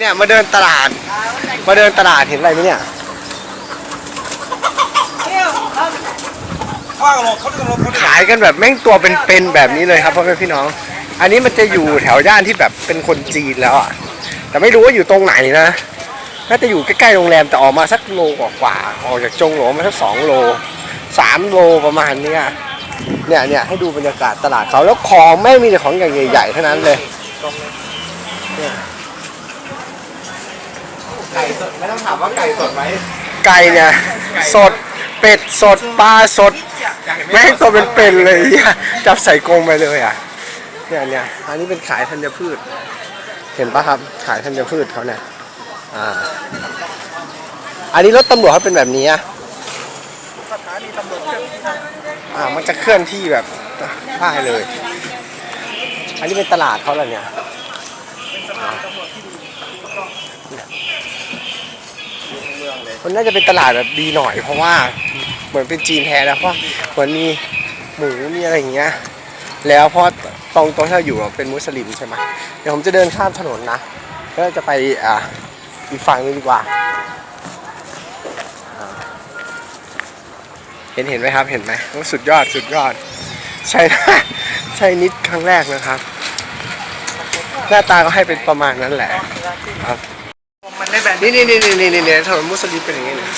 เนี่ยมาเดินตลาด มาเดินตลาดเห็นอะไรไหมเนี่ยขายกันแบบแม่งตัวเป็นๆแบบนี้เลยครับพ่อแม่พี่น้อง อันนี้มันจะอยู่แถวย่านที่แบบเป็นคนจีนแล้วอะแต่ไม่รู้ว่าอยู่ตรงไหนนะน่าจะอยู่ใกล้ๆโรงแรมแต่ออกมาสักโลกว่าๆออกจากจงหลวงมาสักสองโลสามโลประมาณเนี้ยเนี่ยเนี่ยให้ดูบรรยากาศตลาดเขาแล้วของแม่งมีแต่ของอย่างใหญ่ๆเท่านั้นเลยเนี่ย ไก่สดไม่ต้องถามว่าไก่สดไหมไก่เนี่ย สดเป็ดสดปลาสด แม่งตัวเป็นๆเลยเนี่ยจับใส่กรงไปเลยอะเนี่ยเนี่ยอันนี้เป็นขายธัญพืช เห็นปะครับขายธัญพืชเขาเนี่ยอ่าอันนี้รถตำรวจเขาเป็นแบบนี้อะอ่ามันจะเคลื่อนที่แบบได้เลย อันนี้เป็นตลาดเขาเหรอเนี่ย มันน่าจะเป็นตลาดแบบดีหน่อย เพราะว่าเหมือนเป็นจีนแท้แล้วเพราะเหมือนมีหมูมีอะไรอย่างเงี้ยแล้วเพราะตรงตรงที่เราอยู่เป็นมุสลิมใช่ไหมเดี๋ยวผมจะเดินข้ามถนนนะก็จะไปอ่าอีกฝั่งนึงดีกว่า เห็นเห็นไหมครับเห็นไหมสุดยอดสุดยอด ใช่ใช่นิดครั้งแรกนะครับ หน้าตาก็ให้เป็นประมาณนั้นแหละครับ ได้แบรนด์นี่นี่นี่นี่นี่นี่ถนนมุสลิมเป็นอย่างนี้เนี่ย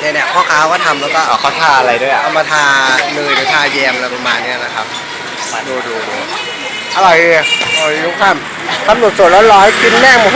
เนี่ยเนี่ยพ่อค้าก็ทำแล้วก็เอเขาทาอะไรด้วยอะเอามาทาเนยหรือทาแยมอะไรประมาณเนี้ยนะครับดูดูดูอร่อยเลยอร่อยยุคข้าทำสดๆแล้วร้อยๆกินแม่งหมดทุก